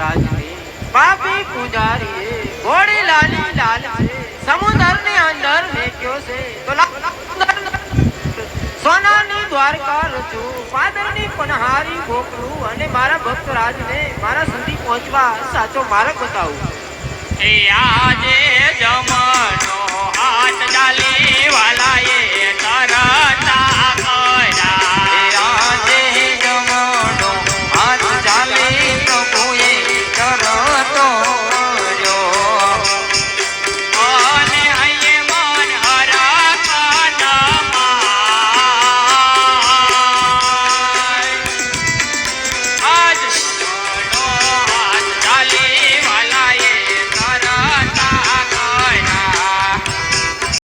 પાપી પૂજારીએ, ઘોડી લાલી લાલ સમુદર ને અંદર મેક્યો છે. તો સોનાની દ્વારકા રચું, પાદરની પનહારી ગોકળું અને મારા ભક્તરાજને મારા સુધી પહોંચવા સાચો માર્ગ બતાવું. એ આ